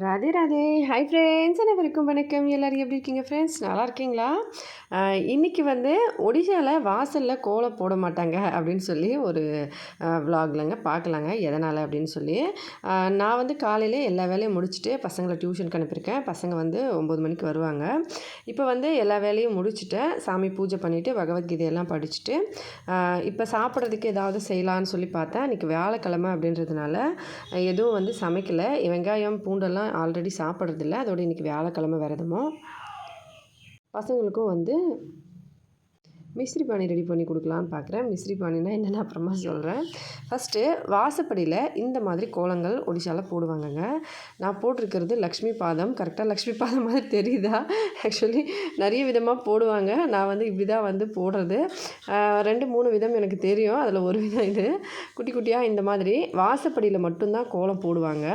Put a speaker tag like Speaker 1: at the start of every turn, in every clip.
Speaker 1: Radhe Radhe. Hi friends அனைவருக்கும் வணக்கம். எல்லோரும் எப்படி இருக்கீங்க ஃப்ரெண்ட்ஸ் நல்லா இருக்கீங்களா? இன்றைக்கி வந்து ஒடிஷாவில் வாசலில் கோலம் போட மாட்டாங்க அப்படின்னு சொல்லி ஒரு விலாக்லங்க பார்க்கலாங்க எதனால் அப்படின்னு சொல்லி நான் வந்து காலையில் எல்லா வேலையும் முடிச்சுட்டு பசங்களை டியூஷனுக்கு அனுப்பியிருக்கேன். பசங்க வந்து ஒம்பது மணிக்கு வருவாங்க. இப்போ வந்து எல்லா வேலையும் முடிச்சுட்டேன் சாமி பூஜை பண்ணிவிட்டு பகவத்கீதையெல்லாம் படிச்சுட்டு இப்போ சாப்பிட்றதுக்கு ஏதாவது செய்யலான்னு சொல்லி பார்த்தேன். இன்றைக்கி வியாழக்கிழமை அப்படின்றதுனால எதுவும் வந்து சமைக்கலை. வெங்காயம் பூண்டெல்லாம் ஆல்ரெடி சாப்பிட்றதில்ல. அதோட இன்றைக்கி வியாழக்கிழமை விரதமும் பசங்களுக்கும் வந்து மிஸ்ரி பானி ரெடி பண்ணி கொடுக்கலான்னு பார்க்குறேன். மிஸ்ரி பானின்னா என்னென்ன அப்புறமா சொல்கிறேன் ஃபஸ்ட்டு வாசப்படியில் இந்த மாதிரி கோலங்கள் ஒடிஷாவில் போடுவாங்கங்க. நான் போட்டிருக்கிறது லக்ஷ்மி பாதம். கரெக்டாக லக்ஷ்மி பாதம் மாதிரி தெரியுதா? ஆக்சுவலி நிறைய விதமாக போடுவாங்க. நான் வந்து இப்படி தான் வந்து போடுறது. ரெண்டு மூணு விதம் எனக்கு தெரியும். அதில் ஒரு விதம் இது. குட்டி குட்டியாக இந்த மாதிரி வாசப்படியில் மட்டும்தான் கோலம் போடுவாங்க.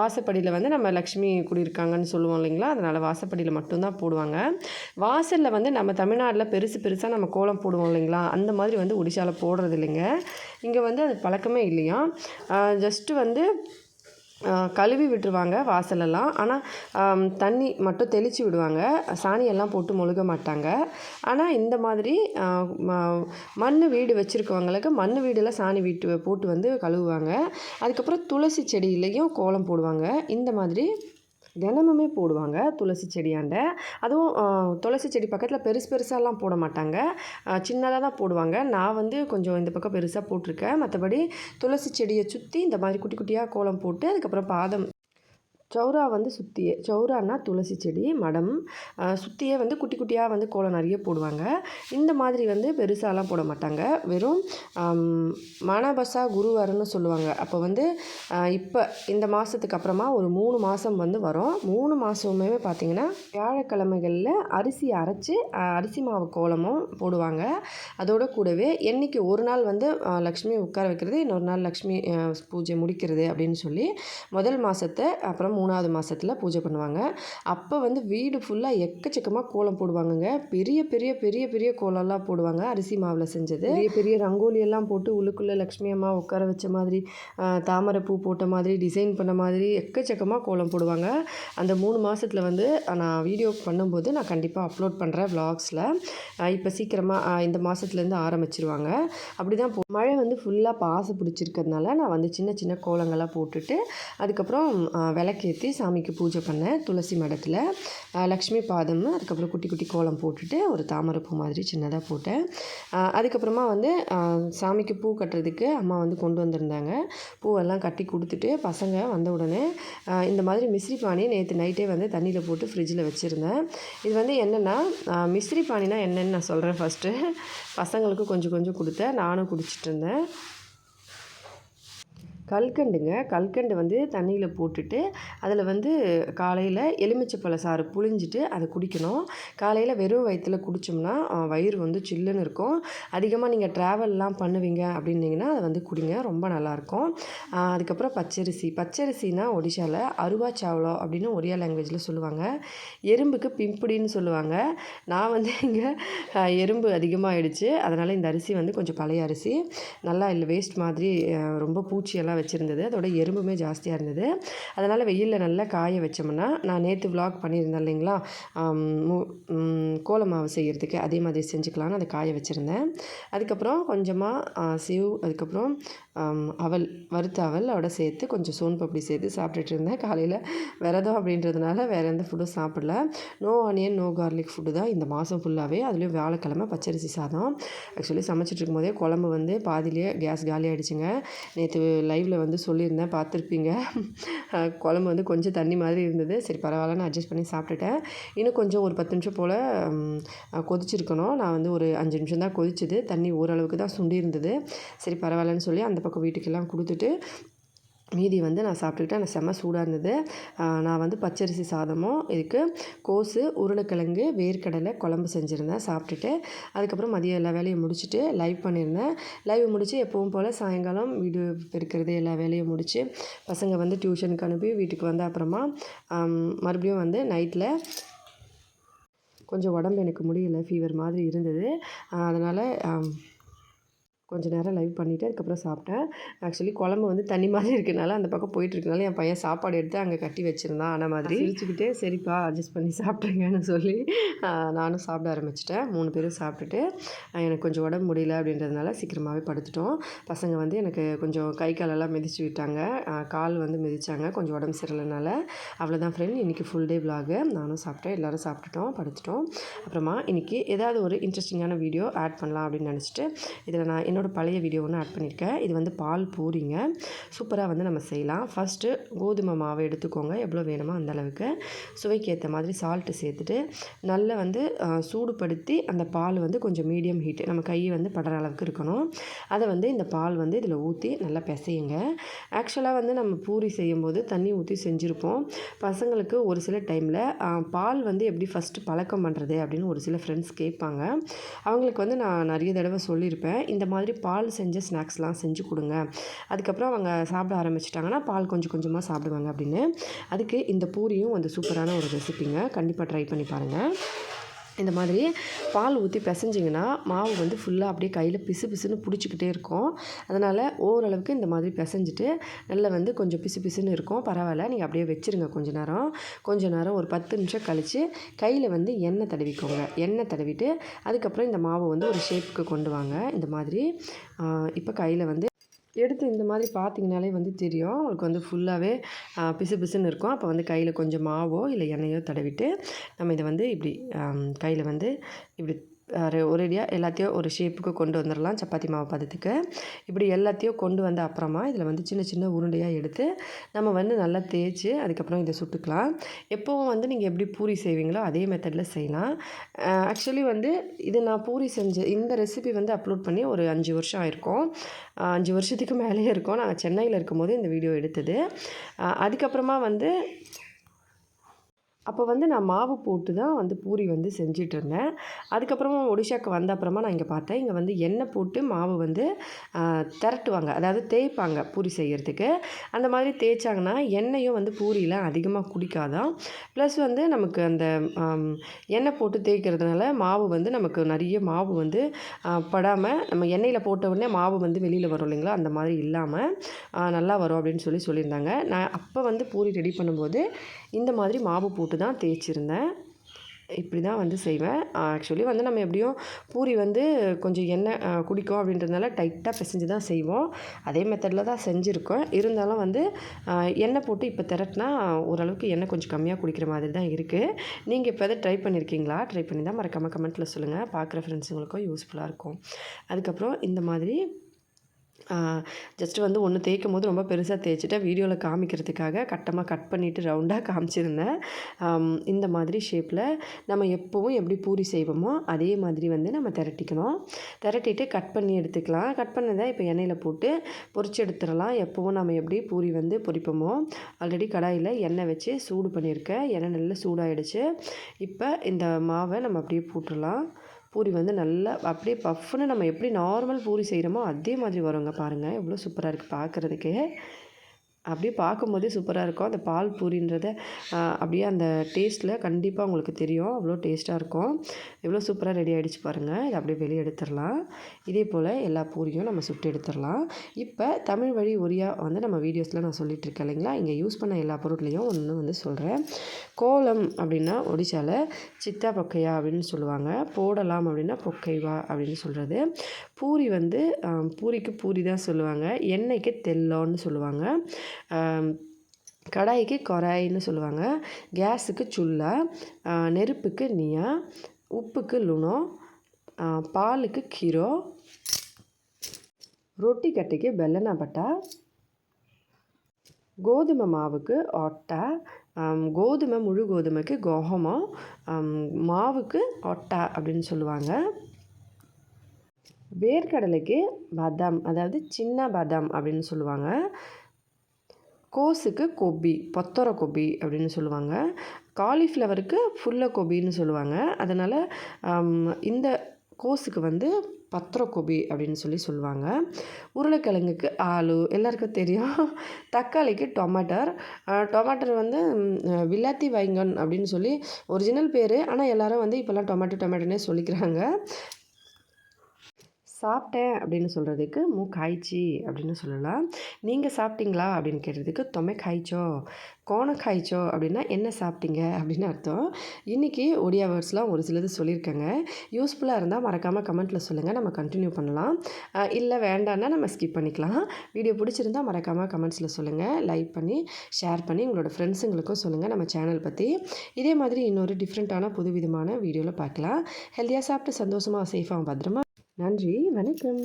Speaker 1: வாசப்படியில் வந்து நம்ம லக்ஷ்மி குடியிருக்காங்கன்னு சொல்லுவோம் இல்லைங்களா? அதனால் வாசப்படியில் மட்டும்தான் போடுவாங்க. வாசலில் வந்து நம்ம தமிழ்நாட்டில் பெருசு பெருசாக நம்ம கோலம் போடுவோம் இல்லைங்களா? அந்த மாதிரி வந்து ஒடிசாவில் போடுறது இல்லைங்க. இங்கே வந்து அது பழக்கமே இல்லையா? ஜஸ்ட்டு வந்து கழுவி விட்டுருவாங்க வாசலெல்லாம். ஆனால் தண்ணி மட்டும் தெளித்து விடுவாங்க. சாணியெல்லாம் போட்டு மொழுக மாட்டாங்க. ஆனால் இந்த மாதிரி ம- மண் வீடு வச்சுருக்கவங்களுக்கு மண் வீடில் சாணி வீட்டு போட்டு வந்து கழுவுவாங்க. அதுக்கப்புறம் துளசி செடியிலையும் கோலம் போடுவாங்க. இந்த மாதிரி தினமுமே போடுவாங்க துளசி செடியாண்ட அதுவும் துளசி செடி பக்கத்தில் பெருசு பெருசாலாம் போட மாட்டாங்க. சின்னதாக தான் போடுவாங்க. நான் வந்து கொஞ்சம் இந்த பக்கம் பெருசாக போட்டிருக்கேன். மற்றபடி துளசி செடியை சுற்றி இந்த மாதிரி குட்டி குட்டியாக கோலம் போட்டு அதுக்கப்புறம் பாதம் சௌரா வந்து சுற்றியே சௌரான்னா துளசி செடி மடம். சுற்றியே வந்து குட்டி குட்டியாக வந்து கோலம் நிறைய போடுவாங்க. இந்த மாதிரி வந்து பெருசாலாம் போட மாட்டாங்க. வெறும் மனபசா மானபசா குருவாரன்னு சொல்லுவாங்க. அப்போ வந்து இப்போ இந்த மாதத்துக்கு அப்புறமா ஒரு மூணு மாதம் வந்து வரும். மூணு மாதமுமே பார்த்திங்கன்னா வியாழக்கிழமைகளில் அரிசி அரைச்சி அரிசி மாவு கோலமும் போடுவாங்க. அதோட கூடவே என்னைக்கு ஒரு நாள் வந்து லக்ஷ்மி உட்கார வைக்கிறது இன்னொரு நாள் லக்ஷ்மி பூஜை முடிக்கிறது அப்படின்னு சொல்லி முதல் மாதத்தை அப்புறம் மூணாவது மாதத்தில் பூஜை பண்ணுவாங்க. அப்போ வந்து வீடு ஃபுல்லாக எக்கச்சக்கமாக கோலம் போடுவாங்கங்க. பெரிய பெரிய பெரிய பெரிய கோலம்லாம் போடுவாங்க. அரிசி மாவில் செஞ்சது. பெரிய பெரிய ரங்கோலியெல்லாம் போட்டு உள்ளுக்குள்ளே லக்ஷ்மி அம்மா உட்கார வச்ச மாதிரி தாமரை பூ போட்ட மாதிரி டிசைன் பண்ண மாதிரி எக்கச்சக்கமாக கோலம் போடுவாங்க. அந்த மூணு மாதத்தில் வந்து நான் வீடியோ பண்ணும்போது நான் கண்டிப்பாக அப்லோட் பண்ணுறேன் விலாக்ஸில் இப்போ சீக்கிரமாக இந்த மாதத்துலேருந்து ஆரம்பிச்சிருவாங்க. அப்படி தான் மழை வந்து ஃபுல்லாக பாசை பிடிச்சிருக்கிறதுனால நான் வந்து சின்ன சின்ன கோலங்கள்லாம் போட்டுட்டு அதுக்கப்புறம் விளக்கி விளக்கேற்றி சாமிக்கு பூஜை பண்ணேன் துளசி மடத்தில் லக்ஷ்மி பாதம் அதுக்கப்புறம் குட்டி குட்டி கோலம் போட்டுட்டு ஒரு தாமரை பூ மாதிரி சின்னதாக போட்டேன். அதுக்கப்புறமா வந்து சாமிக்கு பூ கட்டுறதுக்கு அம்மா வந்து கொண்டு வந்திருந்தாங்க. பூவெல்லாம் கட்டி கொடுத்துட்டு பசங்க வந்த உடனே இந்த மாதிரி மிஸ்ரி பானி நேற்று நைட்டே வந்து தண்ணியில் போட்டு ஃப்ரிட்ஜில் வச்சுருந்தேன். இது வந்து என்னென்னா மிஸ்ரி பானினா என்னென்னு நான் சொல்கிறேன் ஃபஸ்ட்டு பசங்களுக்கு கொஞ்சம் கொஞ்சம் கொடுத்தேன். நானும் குடிச்சிட்டு இருந்தேன். கல்கண்டுங்க. கல்கண்டு வந்து தண்ணியில் போட்டுட்டு அதில் வந்து காலையில் எலுமிச்சைப்பழ சாறு புழிஞ்சிட்டு அதை குடிக்கணும். காலையில் வெறும் வயிற்றில் குடித்தோம்னா வயிறு வந்து சில்லுன்னு இருக்கும். அதிகமாக நீங்கள் ட்ராவல்லாம் பண்ணுவீங்க அப்படின்னீங்கன்னா அதை வந்து குடிங்க. ரொம்ப நல்லாயிருக்கும். அதுக்கப்புறம் பச்சரிசி. பச்சரிசினா ஒடிஷாவில் அருவா சாவ்லோ அப்படின்னு ஒரியா லாங்குவேஜில் சொல்லுவாங்க. எறும்புக்கு பிம்புடின்னு சொல்லுவாங்க. நான் வந்து இங்கே எறும்பு அதிகமாகிடுச்சு அதனால் இந்த அரிசி வந்து கொஞ்சம் பழைய அரிசி. நல்லா இல்லை வேஸ்ட் மாதிரி ரொம்ப பூச்சியெல்லாம் வச்சுருந்தது. அதோட எறும்புமே ஜாஸ்தியாக இருந்தது. அதனால் வெயிலில் நல்லா காய வச்சோம்னா நான் நேற்று விலாக் பண்ணியிருந்தேன் இல்லைங்களா? மு- கோல மாவு செய்கிறதுக்கு அதே மாதிரி செஞ்சுக்கலான்னு அதை காய வச்சுருந்தேன். அதுக்கப்புறம் கொஞ்சமாக சிவ் அதுக்கப்புறம் அவல் வறுத்த அவல் சேர்த்து கொஞ்சம் சோன் பப்படி சேர்த்து சாப்பிட்டுட்டு இருந்தேன். காலையில் விரதம் அப்படின்றதுனால வேறு எந்த ஃபுட்டும் சாப்பிடல. No onion no garlic food தான் இந்த மாதம் ஃபுல்லாகவே அதுலேயும் வியாழக்கிழமை பச்சரிசி சாதம். ஆக்சுவலி சமைச்சிட்டு இருக்கும்போதே குழம்பு வந்து பாதியிலே கேஸ் காலி ஆகிடுச்சுங்க நேற்று லைவில் வந்து சொல்லியிருந்தேன் பார்த்துருப்பீங்க. குழம்பு வந்து கொஞ்சம் தண்ணி மாதிரி இருந்தது. சரி பரவாயில்ல நான் அட்ஜஸ்ட் பண்ணி சாப்பிட்டுட்டேன். இன்னும் கொஞ்சம் ஒரு பத்து நிமிஷம் போல் கொதிச்சிருக்கணும். நான் வந்து ஒரு அஞ்சு நிமிஷம் தான் கொதிச்சுது. தண்ணி ஓரளவுக்கு தான் சுண்டி இருந்தது சரி பரவாயில்லன்னு சொல்லி அந்த பக்கம் வீட்டுக்கெல்லாம் கொடுத்துட்டு மீதி வந்து நான் சாப்பிட்டுக்கிட்டேன். நான் செம்ம சூடாக இருந்தது. நான் வந்து பச்சரிசி சாதமும் இதுக்கு கோஸு உருளைக்கிழங்கு வேர்க்கடலை குழம்பு செஞ்சுருந்தேன் சாப்பிட்டுட்டு அதுக்கப்புறம் மதியம் எல்லா வேலையும் முடிச்சுட்டு லைவ் பண்ணியிருந்தேன். லைவ் முடித்து எப்பவும் போல் சாயங்காலம் வீடு பெருக்கிறது எல்லா வேலையும் முடித்து பசங்க வந்து டியூஷனுக்கு அனுப்பி வீட்டுக்கு வந்த அப்புறமா மறுபடியும் வந்து நைட்டில் கொஞ்சம் உடம்பு எனக்கு முடியல ஃபீவர் மாதிரி இருந்தது. அதனால் கொஞ்சம் நேரம் லைவ் பண்ணிவிட்டு அதுக்கப்புறம் சாப்பிட்டேன். ஆக்சுவலி குழம்பு வந்து தண்ணி மாதிரி இருக்கனால அந்த பக்கம் போயிட்டு இருக்கனால என் பையன் சாப்பாடு எடுத்து அங்கே கட்டி வச்சுருந்தான் ஆன மாதிரி. சிரிச்சுக்கிட்டே சரிப்பா அட்ஜஸ்ட் பண்ணி சாப்பிட்ருங்கன்னு சொல்லி நானும் சாப்பிட ஆரம்பிச்சிட்டேன். மூணு பேரும் சாப்பிட்டுட்டு எனக்கு கொஞ்சம் உடம்பு முடியல அப்படின்றதுனால சீக்கிரமாகவே படுத்துட்டோம். பசங்க வந்து எனக்கு கொஞ்சம் கை காலெல்லாம் மிதிச்சு விட்டாங்க. கால் வந்து மிதித்தாங்க கொஞ்சம் உடம்பு சரியில்லைனால. அவ்வளோதான் ஃப்ரெண்ட் இன்றைக்கி ஃபுல் டே விலாகு நானும் சாப்பிட்டேன் எல்லோரும் சாப்பிட்டுட்டோம் படுத்துட்டோம். அப்புறமா இன்றைக்கி ஏதாவது ஒரு இன்ட்ரெஸ்டிங்கான வீடியோ ஆட் பண்ணலாம் அப்படின்னு நினச்சிட்டு இதில் நான் என்னோட பழைய வீடியோ ஒன்று ஆட் பண்ணியிருக்கேன் இது வந்து பால் பூரிங்க. சூப்பராக வந்து நம்ம செய்யலாம். ஃபஸ்ட்டு கோதுமை மாவை எடுத்துக்கோங்க. எவ்வளோ வேணுமோ அந்த அளவுக்கு. சுவைக்கு ஏற்ற மாதிரி சால்ட்டு சேர்த்துட்டு நல்லா வந்து சூடுபடுத்தி அந்த பால் வந்து கொஞ்சம் மீடியம் ஹீட்டு நம்ம கை வந்து படுற அளவுக்கு இருக்கணும். அதை வந்து இந்த பால் வந்து இதில் ஊற்றி நல்லா பிசையுங்க. ஆக்சுவலாக வந்து நம்ம பூரி செய்யும்போது தண்ணி ஊற்றி செஞ்சுருப்போம். பசங்களுக்கு ஒரு சில டைமில் பால் வந்து எப்படி ஃபஸ்ட்டு பழக்கம் பண்ணுறது அப்படின்னு ஒரு சில ஃப்ரெண்ட்ஸ் கேட்பாங்க. அவங்களுக்கு வந்து நான் நிறைய தடவை சொல்லியிருப்பேன். இந்த மாதிரி பால் செஞ்ச ஸ்நாக்ஸ்லாம் செஞ்சு கொடுங்க. அதுக்கப்புறம் அவங்க சாப்பிட ஆரம்பிச்சிட்டாங்கன்னா பால் கொஞ்சம் கொஞ்சமாக சாப்பிடுவாங்க அப்படின்னு. அதுக்கு இந்த பூரியும் வந்து சூப்பரான ஒரு ரெசிபிங்க. கண்டிப்பாக ட்ரை பண்ணி பாருங்கள் இந்த மாதிரி பால் ஊற்றி பிசைஞ்சிங்கன்னா மாவு வந்து ஃபுல்லாக அப்படியே கையில் பிசு பிசுன்னு பிடிச்சிக்கிட்டே இருக்கும். அதனால் ஓரளவுக்கு இந்த மாதிரி பிசைஞ்சிட்டு நல்லா வந்து கொஞ்சம் பிசு பிசுன்னு இருக்கும். பரவாயில்ல. நீங்கள் அப்படியே வச்சுருங்க கொஞ்ச நேரம். கொஞ்ச நேரம் ஒரு பத்து நிமிஷம் கழித்து கையில் வந்து எண்ணெய் தடவிக்கோங்க. எண்ணெய் தடவிட்டு அதுக்கப்புறம் இந்த மாவை வந்து ஒரு ஷேப்புக்கு கொண்டு வாங்க. இந்த மாதிரி இப்போ கையில் வந்து எடுத்து இந்த மாதிரி பார்த்தீங்கனாலே வந்து தெரியும். உங்களுக்கு வந்து ஃபுல்லாகவே பிசு பிசுன்னு இருக்கும். அப்போ வந்து கையில் கொஞ்சம் மாவோ இல்லை எண்ணெயோ தடவிட்டு நம்ம இதை வந்து இப்படி கையில் வந்து இப்படி ஒரேடியாக எல்லாத்தையும் ஒரு ஷேப்புக்கு கொண்டு வந்துடலாம் சப்பாத்தி மாவு பதத்துக்கு. இப்படி எல்லாத்தையும் கொண்டு வந்த அப்புறமா இதில் வந்து சின்ன சின்ன உருண்டையாக எடுத்து நம்ம வந்து நல்லா தேய்ச்சி அதுக்கப்புறம் இதை சுட்டுக்கலாம். எப்போவும் வந்து நீங்கள் எப்படி பூரி செய்வீங்களோ அதே மெத்தடில் செய்யலாம். ஆக்சுவலி வந்து இது நான் பூரி செஞ்ச இந்த ரெசிபி வந்து அப்லோட் பண்ணி ஒரு அஞ்சு வருஷம் ஆயிருக்கும். அஞ்சு வருஷத்துக்கு மேலேயே இருக்கும். நான் சென்னையில் இருக்கும்போது இந்த வீடியோ எடுத்தது. அதுக்கப்புறமா வந்து அப்போ வந்து நான் மாவு போட்டு தான் வந்து பூரி வந்து செஞ்சுட்டு இருந்தேன் அதுக்கப்புறமா ஒடிஷாக்கு வந்த அப்புறமா நான் இங்கே பார்த்தேன். இங்கே வந்து எண்ணெய் போட்டு மாவு வந்து திரட்டுவாங்க. அதாவது தேய்ப்பாங்க பூரி செய்கிறதுக்கு அந்த மாதிரி தேய்ச்சாங்கன்னா எண்ணெயும் வந்து பூரியில் அதிகமாக குடிக்காதான் ப்ளஸ் வந்து நமக்கு அந்த எண்ணெய் போட்டு தேய்க்கிறதுனால மாவு வந்து நமக்கு நிறைய மாவு வந்து படாமல் நம்ம எண்ணெயில் போட்ட உடனே மாவு வந்து வெளியில் வரும் இல்லைங்களா? அந்த மாதிரி இல்லாமல் நல்லா வரும் அப்படின்னு சொல்லி சொல்லியிருந்தாங்க. நான் அப்போ வந்து பூரி ரெடி பண்ணும்போது இந்த மாதிரி மாவு போட்டு தான் தேய்ச்சிருந்தேன். இப்படி தான் வந்து செய்வேன். ஆக்சுவலி வந்து நம்ம எப்படியும் பூரி வந்து கொஞ்சம் எண்ணெய் குடிக்கும் அப்படின்றதுனால டைட்டாக பிசைஞ்சு தான் செய்வோம். அதே மெத்தடில் தான் செஞ்சுருக்கோம். இருந்தாலும் வந்து எண்ணெய் போட்டு இப்போ திரட்டினா ஓரளவுக்கு எண்ணெய் கொஞ்சம் கம்மியாக குடிக்கிற மாதிரி தான் இருக்குது நீங்கள் இப்போ எதை ட்ரை பண்ணியிருக்கீங்களா ட்ரை பண்ணி தான் மறக்காமல் கமெண்ட்டில் சொல்லுங்கள் பார்க்குற ஃப்ரெண்ட்ஸுங்களுக்கும் யூஸ்ஃபுல்லாக இருக்கும். அதுக்கப்புறம் இந்த மாதிரி ஜஸ்ட் வந்து ஒன்று தேய்க்கும் போது ரொம்ப பெருசாக தேய்ச்சிட்டேன் வீடியோவில் காமிக்கிறதுக்காக கட்டமாக கட் பண்ணிவிட்டு ரவுண்டாக காமிச்சிருந்தேன். இந்த மாதிரி ஷேப்பில் நம்ம எப்போவும் எப்படி பூரி செய்வோமோ அதே மாதிரி வந்து நம்ம திரட்டிக்கணும். திரட்டிட்டு கட் பண்ணி எடுத்துக்கலாம். கட் பண்ணதை இப்போ எண்ணெயில் போட்டு பொறிச்சு எடுத்துடலாம். எப்போவும் நம்ம எப்படி பூரி வந்து பொரிப்போமோ ஆல்ரெடி கடாயில் எண்ணெய் வச்சு சூடு பண்ணியிருக்கேன் எண்ணெய் நல்லா சூடாயிடுச்சு. இப்போ இந்த மாவை நம்ம அப்படியே போட்டுடலாம். பூரி வந்து நல்லா அப்படியே பஃப்னு நம்ம எப்படி நார்மல் பூரி செய்கிறோமோ அதே மாதிரி வருங்க பாருங்கள் எவ்வளோ சூப்பராக இருக்குது பார்க்குறதுக்கு அப்படியே பார்க்கும்போதே சூப்பராக இருக்கும். அந்த பால் பூரின்றத அப்படியே அந்த டேஸ்ட்டில் கண்டிப்பாக உங்களுக்கு தெரியும். அவ்வளோ டேஸ்ட்டாக இருக்கும். எவ்வளோ சூப்பராக ரெடி ஆகிடுச்சு பாருங்கள் இதை அப்படியே வெளியே எடுத்துடலாம். இதே போல் எல்லா பூரியும் நம்ம சுட்டு எடுத்துடலாம். இப்போ தமிழ் வழி ஒரியா வந்து நம்ம வீடியோஸில் நான் சொல்லிட்டு இருக்கேன் இல்லைங்களா? இங்கே யூஸ் பண்ண எல்லா பொருட்களையும் ஒன்று வந்து சொல்கிறேன் கோலம் அப்படின்னா ஒடிசாவில் சித்தா பொக்கையா அப்படின்னு சொல்லுவாங்க. போடலாம் அப்படின்னா பொக்கைவா அப்படின்னு சொல்கிறது பூரி வந்து பூரிக்கு பூரி தான் சொல்லுவாங்க. எண்ணெய்க்கு தெல்லோன்னு சொல்லுவாங்க. கடாய்க்கு கொராயின்னு சொல்லுவாங்க. கேஸுக்கு சுல்லா நெருப்புக்கு நியா உப்புக்கு லுணோ பாலுக்கு கீரோ ரொட்டி கட்டைக்கு பெல்லனா பட்டா கோதுமை மாவுக்கு ஒட்டா கோதுமை முழு கோதுமைக்கு கோஹமோ மாவுக்கு ஒட்டா அப்படின்னு சொல்லுவாங்க. வேர்க்கடலைக்கு பாதாம் அதாவது சின்ன பாதாம் அப்படின்னு சொல்லுவாங்க. கோஸுக்கு கொபி பொத்தர கொபி அப்படின்னு சொல்லுவாங்க. காலிஃப்ளவருக்கு ஃபுல்ல கொபின்னு சொல்லுவாங்க. அதனால் இந்த கோஸுக்கு வந்து பத்திரக்கோபி அப்படின்னு சொல்லி சொல்லுவாங்க. உருளைக்கிழங்குக்கு ஆலு எல்லாருக்கும் தெரியும். தக்காளிக்கு டொமேட்டர். டொமேட்டர் வந்து வில்லாத்தி வைங்கன் அப்படின்னு சொல்லி ஒரிஜினல் பேர். ஆனால் எல்லோரும் வந்து இப்போல்லாம் டொமேட்டோ டொமேட்டோனே சொல்லிக்கிறாங்க. சாப்பிட்டேன் அப்படின்னு சொல்கிறதுக்கு மூ காய்ச்சி அப்படின்னு சொல்லலாம். நீங்கள் சாப்பிட்டீங்களா அப்படின்னு கேட்டதுக்கு தொமை காய்ச்சோ கோண காய்ச்சோ அப்படின்னா என்ன சாப்பிட்டீங்க? அப்படின்னு அர்த்தம். இன்றைக்கி ஒடியா வேர்ட்ஸ்லாம் ஒரு சிலது சொல்லியிருக்கேங்க. யூஸ்ஃபுல்லாக இருந்தால் மறக்காமல் கமெண்ட்டில் சொல்லுங்கள் நம்ம கண்டினியூ பண்ணலாம். இல்லை வேண்டான்னா நம்ம ஸ்கிப் பண்ணிக்கலாம். வீடியோ பிடிச்சிருந்தா மறக்காமல் கமெண்ட்ஸில் சொல்லுங்கள் லைக் பண்ணி ஷேர் பண்ணி உங்களோட ஃப்ரெண்ட்ஸுங்களுக்கும் சொல்லுங்கள் நம்ம சேனல் பற்றி இதே மாதிரி இன்னொரு டிஃப்ரெண்ட்டான புதுவிதமான வீடியோவில் பார்க்கலாம். ஹெல்த்தியாக சாப்பிட்டு சந்தோஷமாக சேஃபாக பத்திரமா நன்றி வணக்கம்.